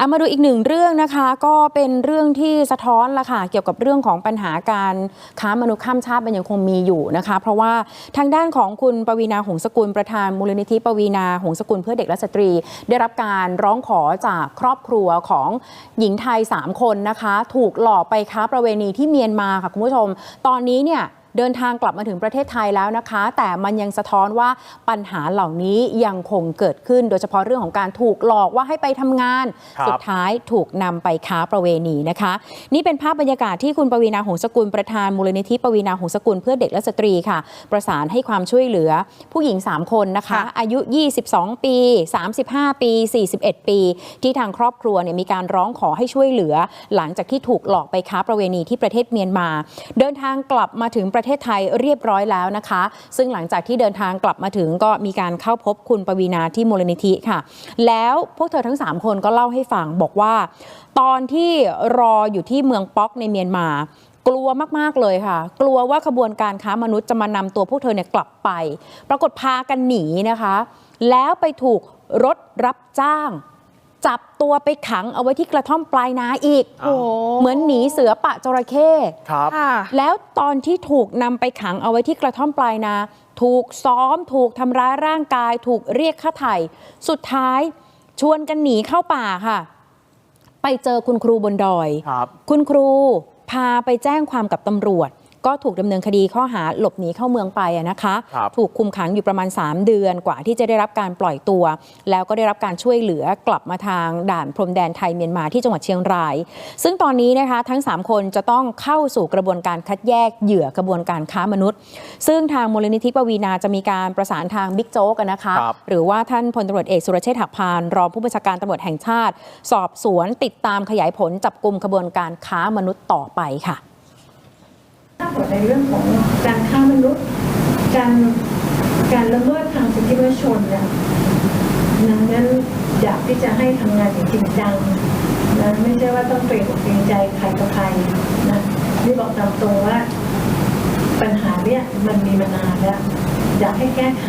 เอามาดูอีกหนึ่งเรื่องนะคะ ก็เป็นเรื่องที่สะท้อนละค่ะเกี่ยวกับเรื่องของปัญหาการค้ามนุษย์ข้ามชาติมันยังคงมีอยู่นะคะ เพราะว่าทางด้านของคุณปวีนาหงสกุลประธานมูลนิธิปวีนาหงสกุลเพื่อเด็กและสตรี ได้รับการร้องขอจากครอบครัวของหญิงไทย 3 คนนะคะ ถูกหลอกไปค้าประเวณีที่เมียนมาค่ะคุณผู้ชม ตอนนี้เนี่ย เดินทางกลับมาถึงประเทศไทยแล้วนะคะ แต่มันยังสะท้อนว่าปัญหาเหล่านี้ยังคงเกิดขึ้น โดยเฉพาะเรื่องของการถูกหลอกว่าให้ไปทำงานครับสุดท้ายถูกนำไปค้าประเวณีนะคะ นี่เป็นภาพบรรยากาศที่คุณปวีนาหงสกุลประธานมูลนิธิปวีนาหงสกุลเพื่อเด็กและสตรีค่ะ ประสานให้ความช่วยเหลือผู้หญิง 3 คนนะคะค่ะอายุ 22 ปี 35 ปี 41 ปี ที่ทางครอบครัวเนี่ยมีการร้องขอให้ช่วยเหลือ หลังจากที่ถูกหลอกไปค้าประเวณีที่ประเทศเมียนมา เดินทางกลับมาถึงประประเทศไทยเรียบร้อยแล้วนะคะ ซึ่งหลังจากที่เดินทางกลับมาถึงก็มีการเข้าพบคุณปวีนาที่มูลนิธิค่ะ แล้วพวกเธอทั้ง 3 คนก็เล่าให้ฟังบอกว่า ตอนที่รออยู่ที่เมืองป๊อกในเมียนมา กลัวมากๆเลยค่ะ กลัวว่าขบวนการค้ามนุษย์จะมานำตัวพวกเธอเนี่ยกลับไป ปรากฏพากันหนีนะคะ แล้วไปถูกรถรับจ้าง จับตัวไปขังเอาไว้ที่กระท่อมปลายนาอีกอ้าวเหมือนหนีเสือปะจระเข้ครับ ค่ะแล้วตอนที่ถูกนำไปขังเอาไว้ที่กระท่อมปลายนา ถูกซ้อม ถูกทำร้ายร่างกาย ถูกเรียกค่าไถ่สุดท้ายชวนกันหนีเข้าป่าค่ะ ไปเจอคุณครูบนดอย ครับ คุณครูพาไปแจ้งความกับตำรวจ ก็ถูกดำเนินคดีข้อหาหลบหนีเข้าเมืองไปอะนะคะครับถูกคุมขังอยู่ประมาณ 3 เดือนกว่าที่จะได้รับการปล่อยตัว แล้วก็ได้รับการช่วยเหลือกลับมาทางด่านพรมแดนไทยเมียนมาที่จังหวัดเชียงราย ซึ่งตอนนี้นะคะทั้ง 3 คนจะต้องเข้าสู่กระบวนการคัดแยกเหยื่อกระบวนการค้ามนุษย์ ซึ่งทางมูลนิธิปวีนาจะมีการประสานทางบิ๊กโจ๊กอะนะคะครับหรือว่าท่านพลตำรวจเอกสุรเชษฐ์หักพานรองผู้บัญชาการตำรวจแห่งชาติ สอบสวนติดตามขยายผลจับกลุ่มขบวนการค้ามนุษย์ต่อไปค่ะ ถ้าเกิดในเรื่องของการฆ่ามนุษย์ การการละเมิดทางสิทธิมนุษยชนเนี่ยนะนั้นอยากที่จะให้ทำงานอย่างจริงจังนะไม่ใช่ว่าต้องเกรงอกเกรงใจใครต่อใครนะนี่บอกตามตรงว่า ปัญหาเนี่ยมันมีมานานแล้ว อยากให้แก้ไข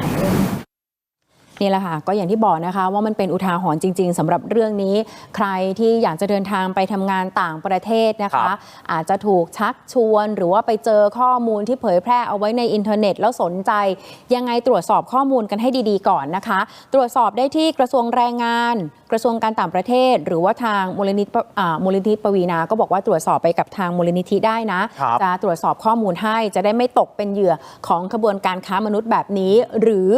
นี่แหละค่ะก็อย่างที่บอกนะคะว่ามันเป็นอุทาหรณ์จริง ๆสำหรับเรื่องนี้ ใครที่อยากจะเดินทางไปทำงานต่างประเทศนะครัคะบอาจจะถูกชักชวน หรือว่าไปเจอข้อมูลที่เผยแพร่เอาไว้ในอินเทอร์เน็ต แล้วสนใจ ยังไงตรวจสอบข้อมูลกันให้ดีๆก่อนนะคะ ตรวจสอบได้ที่กระทรวงแรงงาน กระทรวงการต่างประเทศ หรือว่าทางมูลนิธิปอ่ามูลนิธิปวีนา ก็บอกว่าตรวจสอบไปกับทางมูลนิธิได้นะครับจะตรวจสอบข้อมูลให้จะได้ไม่ตกเป็นเหยื่อของขบวนการค้ามนุษย์แบบนี้ หรือ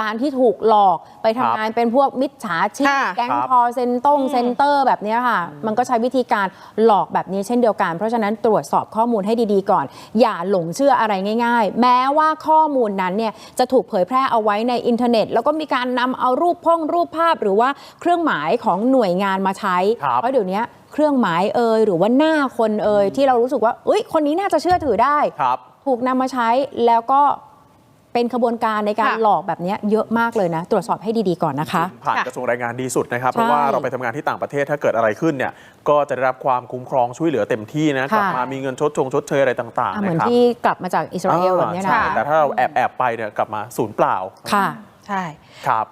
การที่ถูกหลอกไปทำงานเป็นพวกมิจฉาชีพ ค่ะ แก๊งครับ คอเซนตงเซนเตอร์แบบเนี้ยค่ะ มันก็ใช้วิธีการหลอกแบบนี้เช่นเดียวกัน เพราะฉะนั้นตรวจสอบข้อมูลให้ดีๆก่อน อย่าหลงเชื่ออะไรง่ายๆ แม้ว่าข้อมูลนั้นเนี่ยจะถูกเผยแพร่เอาไว้ในอินเทอร์เน็ต แล้วก็มีการนำเอารูปพ่องรูปภาพ หรือว่าเครื่องหมายของหน่วยงานมาใช้ ครับ เพราะเดี๋ยวนี้เครื่องหมายเอ่ยหรือว่าหน้าคนเอ่ยที่เรารู้สึกว่าเอ้ยคนนี้น่าจะเชื่อถือได้ ครับ ถูกนำมาใช้แล้วก็ เป็นขบวนการในการค่ะหลอกแบบเนี้ยเยอะมากเลยนะ ตรวจสอบให้ดีๆก่อนนะคะ ผ่านค่ะกระทรวงแรงงานดีสุดนะครับใช่เพราะว่าเราไปทำงานที่ต่างประเทศถ้าเกิดอะไรขึ้นเนี่ยก็จะได้รับความคุ้มครองช่วยเหลือเต็มที่นะกลับค่ะมามีเงินชดชงชดเชยอะไรต่างอะๆเหมือนนะครับที่กลับมาจากอิสราเอลแบบเนี้ยใช่นะแต่ถ้าเราแอบแอบๆไปเนี่ยกลับมาศูนย์เปล่าค่ะใช่ครับ